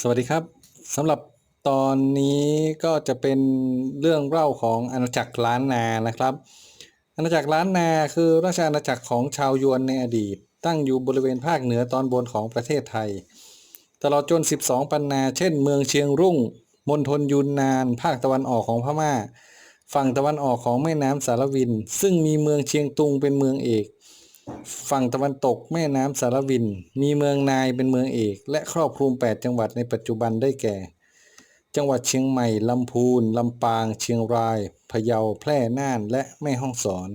สวัสดีครับสำหรับตอนนี้ก็จะเป็นเรื่องเล่าของอาณาจักรล้านนานะครับ อาณาจักรล้านนาคือราชอาณาจักรของชาวยวนในอดีต ตั้งอยู่บริเวณภาคเหนือตอนบนของประเทศไทย ตลอดจน 12 ปันนาเช่น เมืองเชียงรุ่งมณฑลยูนนาน ภาคตะวันออกของพม่า ฝั่งตะวันออกของแม่น้ำสารวิน ซึ่งมีเมืองเชียงตุงเป็นเมืองเอก ฝั่งตะวันตกแม่น้ำสารวิน มีเมืองนายเป็นเมืองเอก และครอบคลุม 8 จังหวัดในปัจจุบันได้แก่ จังหวัดเชียงใหม่ลำพูนลำปาง เชียงรายพะเยาแพร่น่านและแม่ฮ่องสอน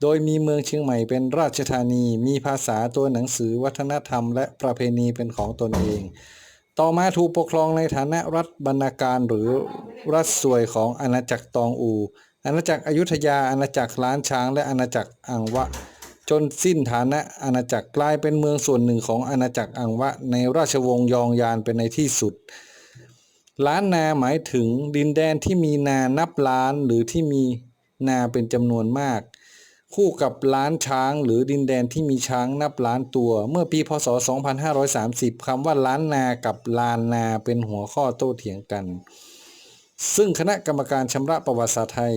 โดยมีเมืองเชียงใหม่เป็นราชธานี มีภาษาตัวหนังสือวัฒนธรรม และประเพณีเป็นของตนเอง ต่อมาถูกปกครองในฐานะรัฐบรรณาการหรือรัฐส่วยของอาณาจักรตองอู อาณาจักรอยุธยาอาณาจักรล้านช้าง และอาณาจักรอังวะ จนสิ้นฐานะอาณาจักรกลายเป็นเมืองส่วนหนึ่งของอาณาจักรอังวะ ในราชวงศ์ยองยานเป็นในที่สุด ล้านนาหมายถึงดินแดนที่มีนานับล้านหรือที่มีนาเป็นจำนวนมาก คู่กับล้านช้างหรือดินแดนที่มีช้างนับล้านตัว เมื่อปีพศ 2530 คำว่าล้านนากับลานนาเป็นหัวข้อโต้เถียงกัน ซึ่งคณะกรรมการชำระประวัติศาสตร์ไทย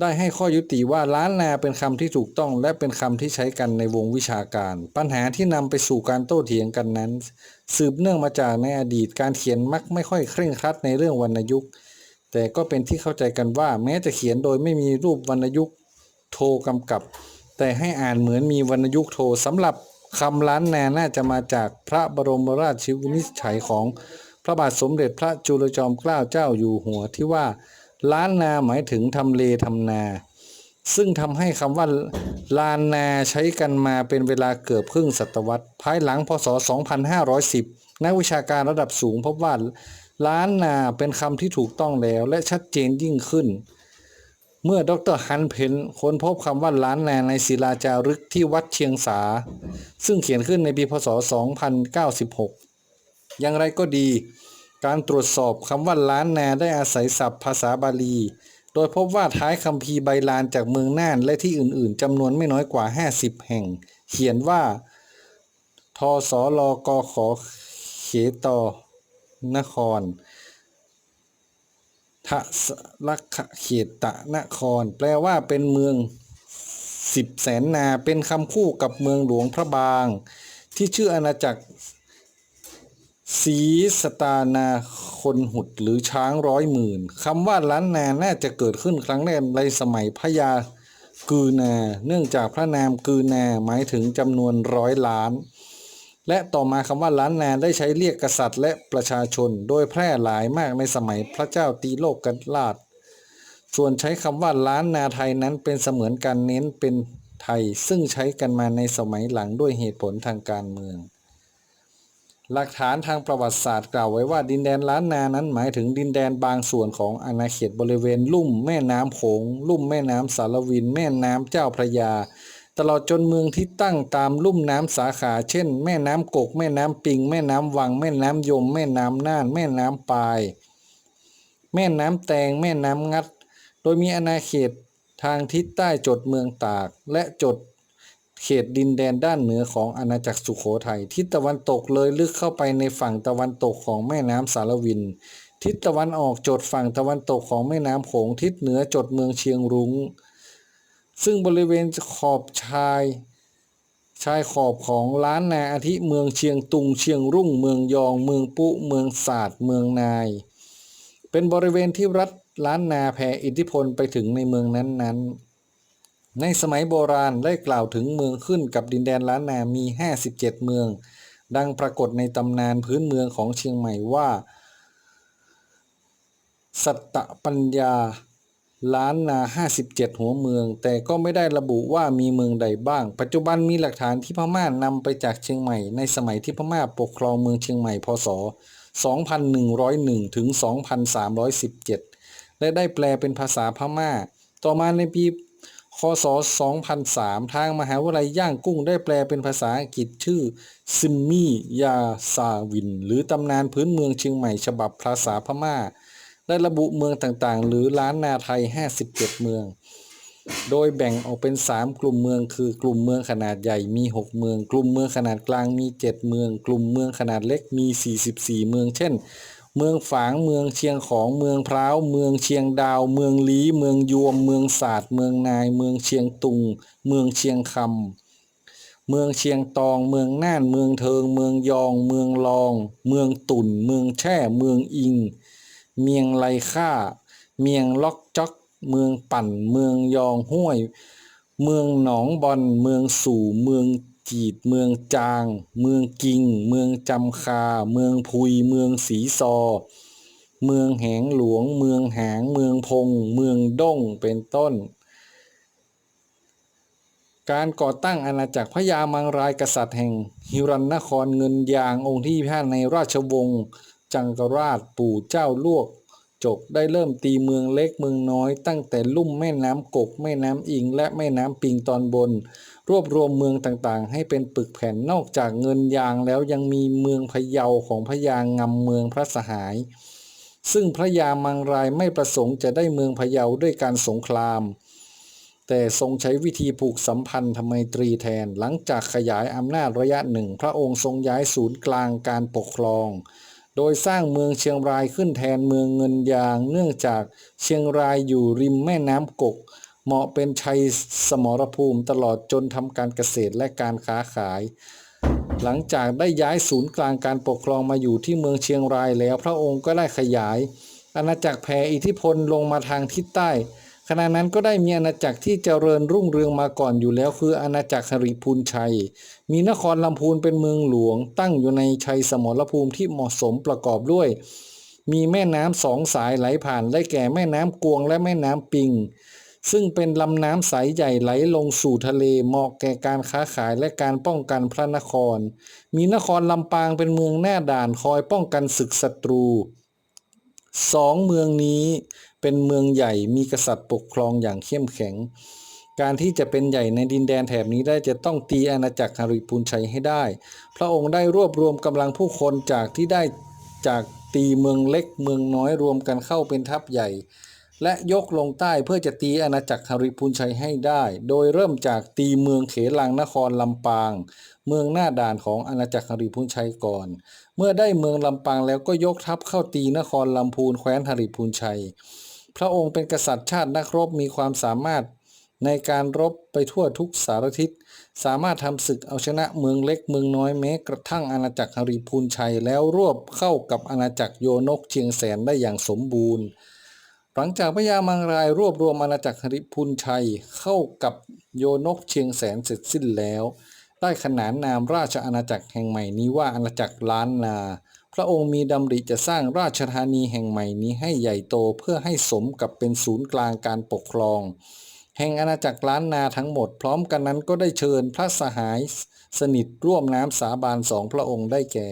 ได้ให้ข้อยุติว่าล้านนาเป็นคำที่ถูกต้อง และเป็นคำที่ใช้กันในวงวิชาการ ปัญหาที่นำไปสู่การโต้เถียงกันนั้น สืบเนื่องมาจากในอดีตการเขียนมักไม่ค่อยเคร่งครัดในเรื่องวรรณยุกต์ แต่ก็เป็นที่เข้าใจกันว่าแม้จะเขียนโดยไม่มีรูปวรรณยุกต์โทกำกับ แต่ให้อ่านเหมือนมีวรรณยุกต์โทสำหรับคำล้านนาน่าจะมาจากพระบรมราชวินิจฉัยของพระบาทสมเด็จพระจุลจอมเกล้าเจ้าอยู่หัวที่ว่า ล้านนาหมายถึงทำเลทำนา ซึ่งทำให้คำว่าลานนาใช้กันมาเป็นเวลาเกือบครึ่งศตวรรษ ภายหลังพศ 2510 นักวิชาการระดับสูงพบว่าล้านนาเป็นคำที่ถูกต้องแล้วและชัดเจนยิ่งขึ้น เมื่อดรฮันเพนค้นพบคำว่าล้านนาในศิลาจารึกที่วัดเชียงสา ซึ่งเขียนขึ้นในปีพศ 2096 อย่างไรก็ดี การตรวจสอบคำว่าล้านนาได้อาศัยศัพท์ภาษาบาลี โดยพบว่าท้ายคัมภีใบลานจากเมืองน่านและที่อื่นๆจำนวนไม่น้อยกว่า 50 แห่ง เขียนว่า ทสลกขเขตนครทสลักขเขตตะนคร แปลว่าเป็นเมืองสิบแสนนาเป็นคำคู่กับเมืองหลวงพระบาง ที่ชื่ออาณาจักร ศรีสตานาคนหุดหรือช้างร้อยหมื่นคำว่าล้านนาน่าจะเกิดขึ้นครั้งแรกในสมัยพระยากือนา เนื่องจากพระนามกือนาหมายถึงจำนวนร้อยล้าน และต่อมาคำว่าล้านนาได้ใช้เรียกกษัตริย์และประชาชน โดยแพร่หลายมากในสมัยพระเจ้าตีโลกกันราชส่วนใช้คำว่าล้านนาไทยนั้นเป็นเสมือนการเน้นเป็นไทย ซึ่งใช้กันมาในสมัยหลังด้วยเหตุผลทางการเมือง หลักฐานทางประวัติศาสตร์กล่าวไว้ว่าดินแดนล้านนานั้นหมายถึงดินแดนบางส่วนของอาณาเขตบริเวณลุ่มแม่น้ำโขงลุ่มแม่น้ำสารวิน แม่น้ำเจ้าพระยา ตลอดจนเมืองที่ตั้งตามลุ่มน้ำสาขา เช่น แม่น้ำกก แม่น้ำปิง แม่น้ำวัง แม่น้ำยม แม่น้ำน่าน แม่น้ำปาย แม่น้ำแตง แม่น้ำงัด โดยมีอาณาเขตทางทิศใต้จดเมืองตาก และจด เขตดินแดนด้านเหนือของอาณาจักรสุโขทัยทิศตะวันตกเลยลึกเข้าไปในฝั่งตะวันตกของแม่น้ำสารวิน ทิศตะวันออกจดฝั่งตะวันตกของแม่น้ำโขงทิศเหนือจดเมืองเชียงรุง้ง ซึ่งบริเวณขอบชายชายขอบของล้านนาอาทิเมืองเชียงตุงเชียงรุ่ง เมืองยอง เมืองปุ เมืองศาสตร์เมืองนาย เป็นบริเวณที่รัฐล้านนาแผ่อิทธิพลไปถึงในเมืองนั้นๆ ในสมัยโบราณได้กล่าวถึงเมืองขึ้นกับดินแดนล้านนามี 57 เมือง ดังปรากฏในตำนานพื้นเมืองของเชียงใหม่ว่า สัตตปัญญาล้านนา 57 หัวเมือง แต่ก็ไม่ได้ระบุว่ามีเมืองใดบ้าง ปัจจุบันมีหลักฐานที่พม่านำไปจากเชียงใหม่ ในสมัยที่พม่าปกครองเมืองเชียงใหม่พศ 2101 ถึง 2317 และได้แปลเป็นภาษาพม่า ต่อมาในปี คศ 2003 ทางมหาวิทยาลัยย่างกุ้งได้แปลเป็นภาษาอังกฤษชื่อ ซิมมี่ยาซาวิน หรือตำนานพื้นเมืองเชียงใหม่ฉบับภาษาพม่าได้ระบุเมืองต่างๆ หรือล้านนาไทย 57 เมือง โดยแบ่งออกเป็น 3 กลุ่มเมือง คือกลุ่มเมืองขนาดใหญ่มี 6 เมือง กลุ่มเมืองขนาดกลางมี 7 เมือง กลุ่มเมืองขนาดเล็กมี 44 เมือง เช่น เมืองฝาง เมืองเชียงของ เมืองพร้าว เมืองเชียงดาว เมืองลี เมืองยวม เมืองศาสตร์ เมืองนาย เมืองเชียงตุง เมืองเชียงคำ เมืองเชียงตอง เมืองน่าน เมืองเทิง เมืองยอง เมืองลอง เมืองตุ่น เมืองแช่ เมืองอิง เมียงไลค่า เมียงล็อกจ๊อก เมืองปั่น เมืองยองห้วย เมืองหนองบอนเมืองสู่ เมือง จีด เมืองจาง เมืองกิง เมืองจำคา เมืองพุย เมืองสีซอ เมืองแหงหลวง เมืองหาง เมืองพง เมืองด้ง เป็นต้น การก่อตั้งอาณาจักรพญามังรายกษัตริย์แห่งฮิรันนครเงินยางองค์ที่ห้าในราชวงศ์จังกราชปู่เจ้าลวกจกได้เริ่มตีเมืองเล็กเมืองน้อย ตั้งแต่ลุ่มแม่น้ำกก แม่น้ำอิงและแม่น้ำปิงตอนบน รวบรวมเมืองต่างๆ ให้เป็นปึกแผ่นนอกจากเงินยางแล้วยังมีเมืองพะเยาของพญางำเมืองพระสหาย ซึ่งพระยามังรายไม่ประสงค์จะได้เมืองพะเยาด้วยการสงคราม แต่ทรงใช้วิธีผูกสัมพันธไมตรีแทนหลังจากขยายอำนาจระยะหนึ่ง พระองค์ทรงย้ายศูนย์กลางการปกครอง โดยสร้างเมืองเชียงรายขึ้นแทนเมืองเงินยาง เนื่องจากเชียงรายอยู่ริมแม่น้ำกก เหมาะเป็นชัยสมรภูมิตลอดจนทำการเกษตรและการค้าขาย หลังจากได้ย้ายศูนย์กลางการปกครองมาอยู่ที่เมืองเชียงรายแล้ว พระองค์ก็ได้ขยาย อาณาจักรแผ่อิทธิพลลงมาทางทิศใต้ขณะนั้นก็ได้มีอาณาจักรที่เจริญรุ่งเรืองมาก่อนอยู่แล้วคืออาณาจักรหริพูนชัย มีนครลำพูนเป็นเมืองหลวง ตั้งอยู่ในชัยสมรภูมิที่เหมาะสมประกอบด้วย มีแม่น้ำสองสายไหลผ่านได้แก่แม่น้ำกวงและแม่น้ำปิง ซึ่งเป็นลำน้ำสายใหญ่ไหลลงสู่ทะเลเหมาะแก่การค้าขายและการป้องกันพระนคร มีนครลำปางเป็นเมืองหน้าด่านคอยป้องกันศึกศัตรูสองเมืองนี้เป็นเมืองใหญ่มีกษัตริย์ปกครองอย่างเข้มแข็ง การที่จะเป็นใหญ่ในดินแดนแถบนี้ได้จะต้องตีอาณาจักรฮาริพูนชัยให้ได้ พระองค์ได้รวบรวมกำลังผู้คนจากที่ได้จากตีเมืองเล็กเมืองน้อยรวมกันเข้าเป็นทัพใหญ่ และยกลงใต้เพื่อจะตีอาณาจักรฮาริพูนชัยให้ได้ โดยเริ่มจากตีเมืองเขลังนครลำปาง เมืองหน้าด่านของอาณาจักรฮาริพูนชัยก่อน เมื่อได้เมืองลำปางแล้วก็ยกทัพเข้าตีนครลำพูนแคว้นฮาริพูนชัย พระองค์เป็นกษัตริย์ชาตินักรบมีความสามารถในการรบไปทั่วทุกสารทิศ สามารถทำศึกเอาชนะเมืองเล็กเมืองน้อยแม้กระทั่งอาณาจักรฮาริพูนชัยแล้วรวบเข้ากับอาณาจักรโยนกเชียงแสนได้อย่างสมบูรณ์ หลังจากพญามังรายรวบรวมอาณาจักรฮริพุนชัยเข้ากับโยนกเชียงแสนเสร็จสิ้นแล้ว ได้ขนานนามราชอาณาจักรแห่งใหม่นี้ว่าอาณาจักรล้านนา พระองค์มีดำริจะสร้างราชธานีแห่งใหม่นี้ให้ใหญ่โตเพื่อให้สมกับเป็นศูนย์กลางการปกครอง แห่งอาณาจักรล้านนาทั้งหมด พร้อมกันนั้นก็ได้เชิญพระสหายสนิทร่วมน้ำสาบานสองพระองค์ได้แก่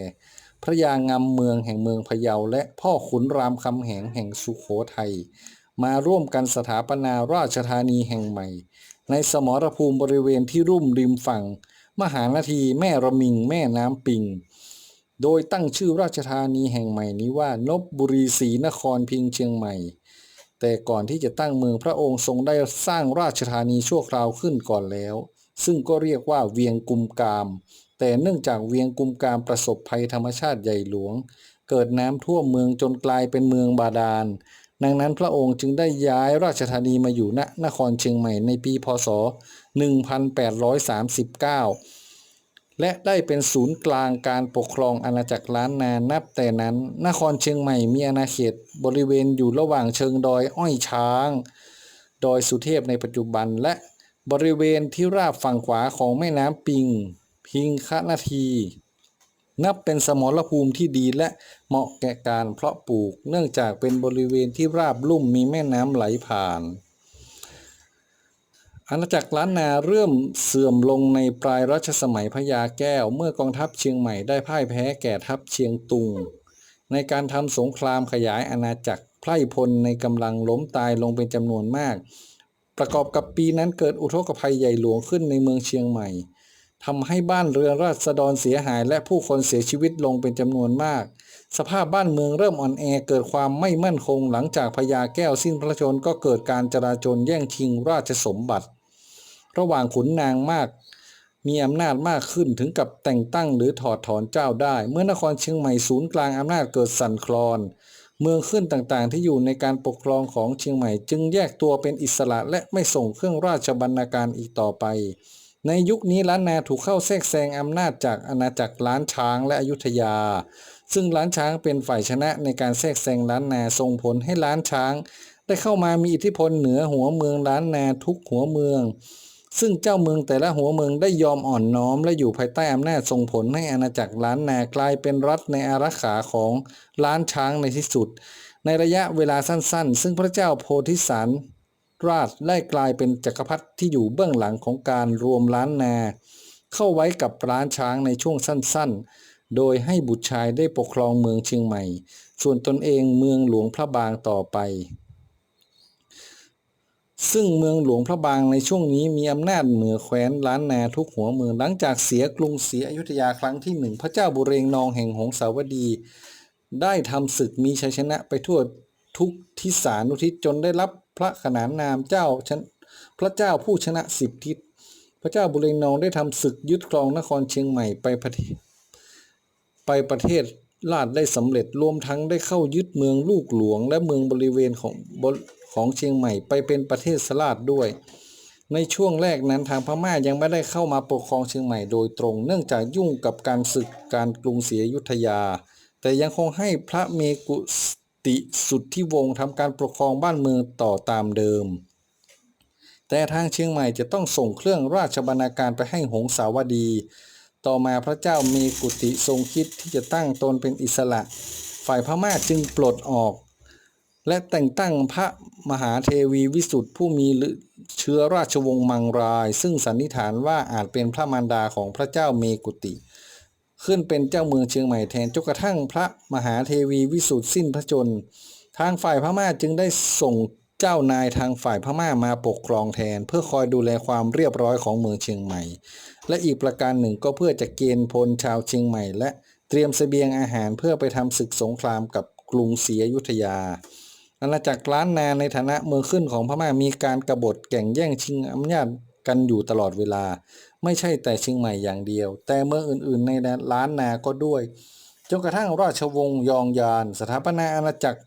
พระยางามเมืองแห่งเมืองพะเยาและพ่อขุนรามคำแหงแห่งสุโขทัยมาร่วมกันสถาปนาราชธานีแห่งใหม่ ในสมรภูมิบริเวณที่รุ่มริมฝั่ง มหานาทีแม่ระมิงแม่น้ำปิง โดยตั้งชื่อราชธานีแห่งใหม่นี้ว่านบบุรีศรีนครพิงเชียงใหม่ แต่ก่อนที่จะตั้งเมืองพระองค์ทรงได้สร้างราชธานีชั่วคราวขึ้นก่อนแล้ว ซึ่งก็เรียกว่าเวียงกุมกาม แต่เนื่องจากเวียงกุมกามประสบภัยธรรมชาติใหญ่หลวง เกิดน้ำท่วมเมืองจนกลายเป็นเมืองบาดาล ดังนั้นพระองค์จึงได้ย้ายราชธานีมาอยู่ณนครเชียงใหม่ในปีพศ 1839 และได้เป็นศูนย์กลางการปกครองอาณาจักรล้านนานับแต่นั้น นครเชียงใหม่มีอาณาเขตบริเวณอยู่ระหว่างเชิงดอยอ้อยช้าง ดอยสุเทพในปัจจุบันและบริเวณที่ราบฝั่งขวาของแม่น้ำปิง พิงคนาที นับเป็นสมรภูมิที่ดีและเหมาะแก่การเพราะปลูก เนื่องจากเป็นบริเวณที่ราบลุ่มมีแม่น้ำไหลผ่าน อาณาจักรล้านนาเริ่มเสื่อมลงในปลายรัชสมัยพญาแก้ว เมื่อกองทัพเชียงใหม่ได้พ่ายแพ้แก่ทัพเชียงตุง ในการทำสงครามขยายอาณาจักรไพร่พลในกำลังล้มตายลงเป็นจำนวนมากประกอบกับปีนั้นเกิดอุทกภัยใหญ่หลวงขึ้นในเมืองเชียงใหม่ ทำให้บ้านเรือนราษฎรเสียหาย และผู้คนเสียชีวิตลงเป็นจำนวนมาก สภาพบ้านเมืองเริ่มอ่อนแอเกิดความไม่มั่นคง หลังจากพญาแก้วสิ้นพระชนก็เกิดการจราจนแย่งชิงราชสมบัติ ระหว่างขุนนางมาก มีอำนาจมากขึ้นถึงกับแต่งตั้งหรือถอดถอนเจ้าได้ เมื่อนครเชียงใหม่ศูนย์กลางอำนาจเกิดสั่นคลอน เมืองขึ้นต่างๆ ที่อยู่ในการปกครองของเชียงใหม่ จึงแยกตัวเป็นอิสระและไม่ส่งเครื่องราชบรรณาการอีกต่อไป ในยุคนี้ล้านนาถูกเข้าแทรกแซงอำนาจจากอาณาจักรล้านช้างและอยุธยา ซึ่งล้านช้างเป็นฝ่ายชนะในการแทรกแซงล้านนาส่งผลให้ล้านช้าง ได้เข้ามามีอิทธิพลเหนือหัวเมืองล้านนาทุกหัวเมือง ซึ่งเจ้าเมืองแต่ละหัวเมืองได้ยอมอ่อนน้อมและอยู่ภายใต้อำนาจส่งผลให้อาณาจักรล้านนากลายเป็นรัฐในอารักขาของล้านช้างในที่สุด ในระยะเวลาสั้น ๆ ซึ่งพระเจ้าโพธิสา ราชได้กลายเป็นจักรพรรดิที่อยู่เบื้องหลังของการรวมล้านนา เข้าไว้กับล้านช้างในช่วงสั้นๆ โดยให้บุตรชายได้ปกครองเมืองเชียงใหม่ ส่วนตนเองเมืองหลวงพระบางต่อไป ซึ่งเมืองหลวงพระบางในช่วงนี้มีอำนาจเหนือแคว้นล้านนาทุกหัวเมืองหลังจากเสียกรุงศรีอยุธยาครั้งที่หนึ่งพระเจ้าบุเรงนองแห่งหงสาวดี ได้ทำศึกมีชัยชนะไปทั่วทุกทิศานุทิศจนได้รับ พระขนานนามเจ้าชนพระเจ้าผู้ชนะสิบทิศ พระเจ้าบุเรงนองได้ทำศึกยึดครองนครเชียงใหม่ไปประเทศไปประเทศลาดได้สำเร็จรวมทั้งได้เข้ายึดเมืองลูกหลวง และเมืองบริเวณของของเชียงใหม่ไปเป็นประเทศสลาดด้วย ในช่วงแรกนั้นทางพม่ายังไม่ได้เข้ามาปกครองเชียงใหม่โดยตรง เนื่องจากยุ่งกับการศึกการกรุงศรีอยุธยา แต่ยังคงให้พระเมกุ ติสุทธิวงศ์ทำการปกครองบ้านเมืองต่อตามเดิม แต่ทางเชียงใหม่จะต้องส่งเครื่องราชบรรณาการไปให้หงสาวดี ต่อมาพระเจ้าเมกุติทรงคิดที่จะตั้งตนเป็นอิสระ ฝ่ายพม่าจึงปลดออก และแต่งตั้งพระมหาเทวีวิสุทธิผู้มีเชื้อราชวงศ์มังราย ซึ่งสันนิษฐานว่าอาจเป็นพระมารดาของพระเจ้าเมกุติ ขึ้นเป็นเจ้าเมืองเชียงใหม่แทนจนกระทั่งพระมหาเทวีวิสุทธิสิ้นพระชนม์ทางฝ่ายพม่าจึงได้ส่งเจ้านายทางฝ่ายพม่ามาปกครองแทน เพื่อคอยดูแลความเรียบร้อยของเมืองเชียงใหม่ และอีกประการหนึ่งก็เพื่อจะเกณฑ์พลชาวเชียงใหม่ และเตรียมเสบียงอาหารเพื่อไปทำศึกสงครามกับกรุงศรีอยุธยาอาณาจักรล้านนาในฐานะเมืองขึ้นของพม่ามีการกบฏแก่งแย่งชิงอำนาจกันอยู่ตลอดเวลา ไม่ใช่แต่เชียงใหม่อย่างเดียว แต่เมืองอื่นๆในล้านนาก็ด้วย จนกระทั่งราชวงศ์ยองยาน สถาปนาอาณาจักร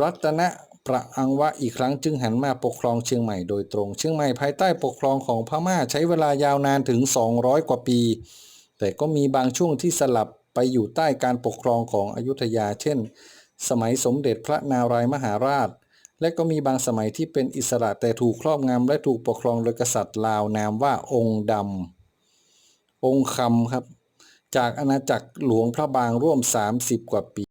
รัตนประอังวะอีกครั้งจึงหันมาปกครองเชียงใหม่โดยตรง เชียงใหม่ภายใต้ปกครองของพม่าใช้เวลายาวนานถึง 200 กว่าปี แต่ก็มีบางช่วงที่สลับไปอยู่ใต้การปกครองของอยุธยา เช่น สมัยสมเด็จพระนารายมหาราช และก็มีบางสมัยที่เป็นอิสระแต่ถูกครอบงำและถูกปกครองโดยกษัตริย์ลาวนามว่าองค์ดำองค์คำครับ จากอาณาจักรหลวงพระบางร่วม 30 กว่าปี